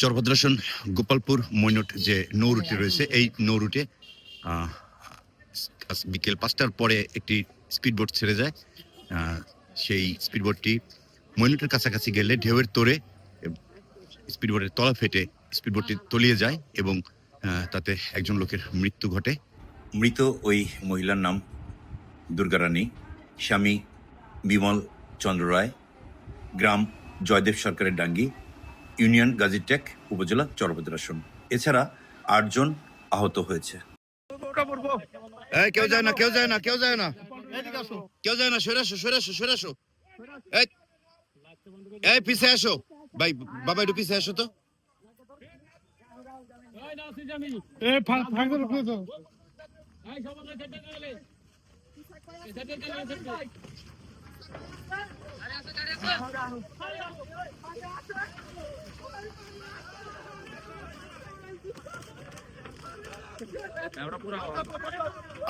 চরভদ্রাসন, গোপালপুর, মৈনট যে নৌ রুটে রয়েছে, এই নৌ রুটে বিকেল পাঁচটার পরে একটি স্পিডবোট ছেড়ে যায়। সেই স্পিডবোটটি মৈনটের কাছাকাছি গেলে ঢেউয়ের তোরে স্পিডবোটের তলা ফেটে স্পিডবোটটি তলিয়ে যায় এবং তাতে একজন লোকের মৃত্যু ঘটে। মৃত ওই মহিলার নাম দুর্গারানী স্বামী বিমল চন্দ্র রায়, গ্রাম জয়দেব সরকারের ডাঙ্গি ইউনিয়ন গাজীটেক উপজেলা চরভদ্রাসন এছাড়া আটজন আহত হয়েছে। এই কেউ যায় না কেউ যায় না কেউ যায় না। কেউ যায় না সরে আসো সরে আসো সরে আসো। এই এই পিছে আসো। ভাই বাবা একটু পিছে আসো তো। এ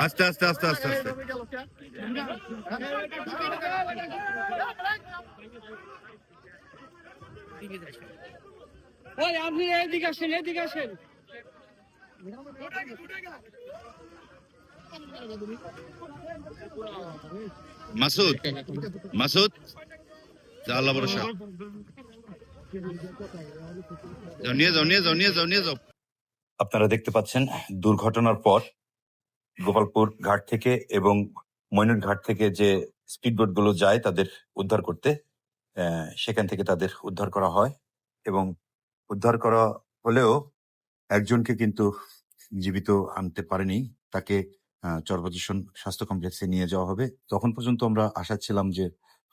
আস্তে আস্তে আস্তে আস্তে আস্তে। ওই আপনি এদিকে আসেন এদিকে আসেন। মাসুদ মাসুদ আল্লাহ ভরসা। যাও, নিয়ে যাও নিয়ে যাও নিয়ে যাও নিয়ে যাও। আপনারা দেখতে পাচ্ছেন, দুর্ঘটনার পর গোপালপুর ঘাট থেকে এবং ময়নুর ঘাট থেকে যে স্পিডবোটগুলো যায় তাদের উদ্ধার করতে সেখান থেকে তাদের উদ্ধার করা হয় এবং উদ্ধার করা হলেও একজনকে কিন্তু জীবিত আনতে পারেনি। তাকে চরপজিশন স্বাস্থ্য কমপ্লেক্সে নিয়ে যাওয়া হবে। তখন পর্যন্ত আমরা আশা ছিলাম যে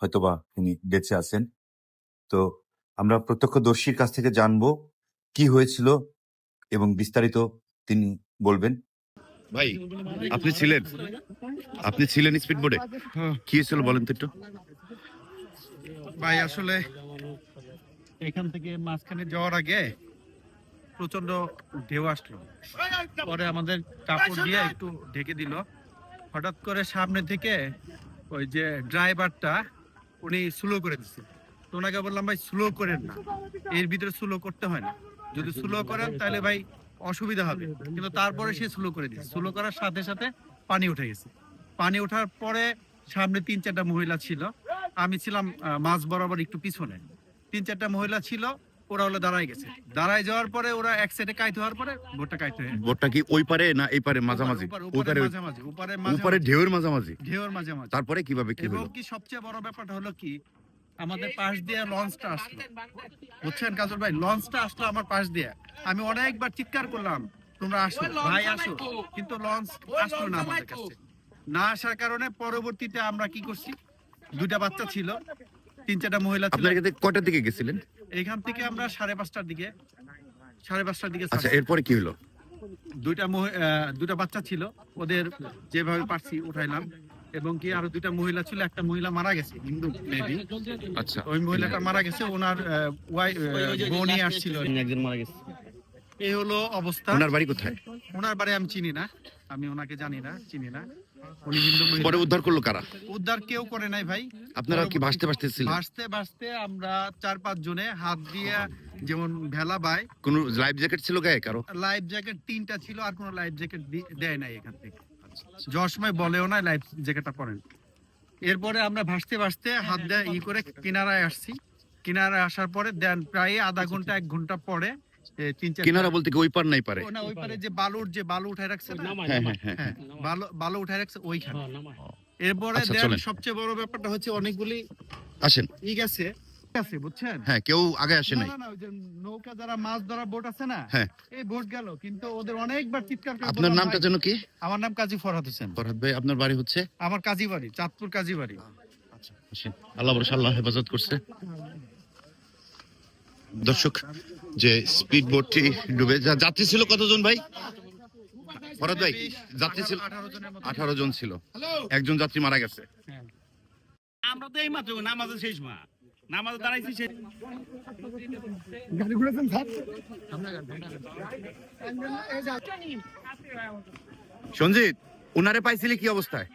হয়তোবা তিনি বেঁচে আছেন। তো আমরা প্রত্যক্ষদর্শীর কাছ থেকে জানব কি হয়েছিল এবং বিস্তারিত তিনি বলবেন। ভাই আপনি ছিলেন? আপনি ছিলেন স্পিড বোর্ডে কি হয়েছিল বলেন তো একটু? ভাই আসলে এখান থেকে মাঝখানে যাওয়ার আগে প্রচণ্ড ঢেউ আসলো। পরে আমাদের কাপড় দিয়ে একটু ঢেকে দিল। হঠাৎ করে সামনে থেকে ওই যে ড্রাইভারটা উনি স্লো করে দিচ্ছে তো ওনাকে বললাম ভাই স্লো করেন না। এর ভিতরে স্লো করতে হয় না। যদি স্লো করেন তাহলে ভাই অসুবিধা হবে। কিন্তু তারপরে সে স্লো করে দিচ্ছে স্লো করার সাথে সাথে পানি উঠে গেছে। পানি ওঠার পরে সামনে তিন চারটা মহিলা ছিল। আমি ছিলাম মাঝ বরাবর একটু পিছনে। তিন চারটা মহিলা ছিল ওরা হলো দাঁড়ায় গেছে। দাঁড়ায় যাওয়ার পরে ওরা এক সাইডে কাইতে হওয়ার পরে ভোটটা কাইতে হয়ে বোটটা কি ওই পারে না এই পারে মাঝামাঝি? ওই পারে মাঝামাঝি উপরে উপরে মাঝামাঝি ঢেউয়ের মাঝামাঝি? ঢেউর মাঝামাঝি। তারপরে কীভাবে কি হলো? কি সবচেয়ে বড় ব্যাপারটা হলো কি আমাদের পাশ দিয়ে লঞ্চটা আসলো। বুঝছেন কাজল ভাই লঞ্চটা আসলো আমার পাশ দিয়ে। আমি অনেকবার চিৎকার করলাম তোমরা আসো। ভাই আসো। কিন্তু লঞ্চ আসলো না আমাদের কাছে। না আসার কারণে পরবর্তীতে আমরা কি করছি? দুইটা বাচ্চা ছিল তিন চারটা মহিলা ছিল। কয়টার দিকে গেছিলেন? এখান থেকে আমরা সাড়ে পাঁচটার দিকে সাড়ে পাঁচটার দিকে আচ্ছা এরপরে কি হলো? দুইটা মহি- আহ, দুইটা বাচ্চা ছিল। ওদের যেভাবে পারছি উঠাইলাম। এবং কি আরও দুইটা মহিলা ছিল একটা মহিলা মারা গেছে হিন্দু মেবি আচ্ছা। ওই মহিলাটা মারা গেছে ওনার ওয়াই বোনই আসছিল। একজন মারা গেছে। এই হলো অবস্থা। ওনার বাড়ি কোথায়? ওনার বাড়ি আমি চিনি না আমি ওনাকে জানি না চিনি না। উনি হিন্দু পরে উদ্ধার করল কারা? উদ্ধার কেউ করে নাই ভাই। আপনারা কি ভাসতে ভাসতে ছিলেন? ভাসতে ভাসতে আমরা চার পাঁচ জনে হাত দিয়ে যেমন ভেলা বাই। কোন লাইফ জ্যাকেট ছিল গায়ে কারও? লাইফ জ্যাকেট তিনটা ছিল আর কোনো লাইফ জ্যাকেট দেয় নাই এখান থেকে। যাওয়ার সময় বলেও না লাইফ জ্যাকেটটা পরেন এরপরে আমরা ভাসতে ভাসতে হাত দিয়ে ই করে কিনারায় আসছি। কিনারায় আসার পরে দেন প্রায় আধা ঘণ্টা এক ঘণ্টা পরে তিন চার কিনারা বলতে কি ওই পার নাই পারে? না ওই পারে যে বালুর যে বালু উঠায় রাখছে হ্যাঁ, হ্যাঁ, হ্যাঁ বালু বালু উঠায় রাখছে ওইখানে। হ্যাঁ, এরপরে আচ্ছা, দেন সবচেয়ে বড় ব্যাপারটা হচ্ছে অনেকগুলি আসেন। ঠিক গেছে। আছে বুঝছেন? হ্যাঁ কেউ আগে আসে নাই। না না ওই যে নৌকা যারা মাছ ধরা বোট আছে না হ্যাঁ। এই বোট গেল কিন্তু ওদের অনেকবার চিৎকার করে আপনার নামটা ভাই, যেন কি? আমার নাম কাজী ফরহাদ হোসেন। ফরহাদ ভাই আপনার বাড়ি হচ্ছে? আমার কাজী বাড়ি চাঁদপুর কাজী বাড়ি। আসেন। আল্লাহ বরস আল্লাহ হেফাজত করছে। দর্শক যে স্পিড বোটটি ডুবে যাত্রী ছিল কতজন ভাই? ফরহাদ ভাই যাত্রী ছিল আঠারো আঠারো জন ছিল। একজন যাত্রী মারা গেছে। আমরা তো এই মাত্র নামাজের শেষ মা। নামাজ দাঁড়াইছি সে গাড়ি ঘুরেছেন সঞ্জিত উনারে পাইছিলি কি অবস্থায়?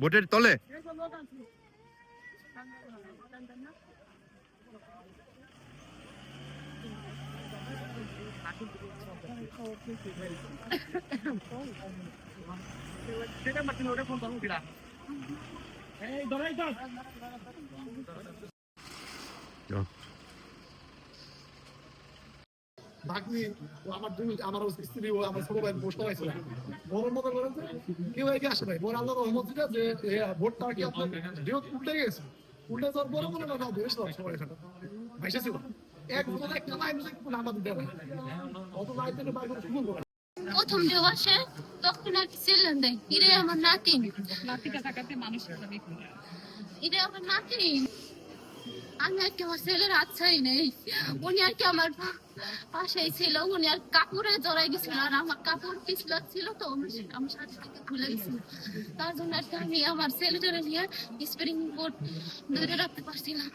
বোটের তলে? সেটা মাত্র ওটা ফোন করব ভাগ্নি আমার দুই আমার স্ত্রী ও আমার ছোট ভাই বসে হয়েছিল বড় মতো করেন কেউ এগিয়ে আসে নাই। বড় আল্লাহ রহমত দিলে যে ভোটটা কি আপনার যেহেতু উল্টে গেছে? উল্টে যাওয়ার পরে মনে না বেরেছিলাম সবাই এখানে। ভাইসা ছিল। এক বছর একটা লাইন আমাদের দেয় অত লাইন থেকে বাইরে শুরু প্রথম ঢেউ আসে তখন আর কি ছিলেন দেয় ইরে আমার থাকাতে মানুষ ইরে আমার নাতিন। আমি আর কি আমার ছেলের আচ্ছাই নেই। উনি আর কি আমার পাশেই ছিল। উনি আর কাপড়ে জড়াই গেছিল। আর আমার কাপড় পিছলা ছিল তো আমার সাথে থেকে খুলে গেছিল তার জন্য আর কি আমি আমার ছেলেটারে নিয়ে স্প্রিং বোর্ড ধরে রাখতে পারছিলাম।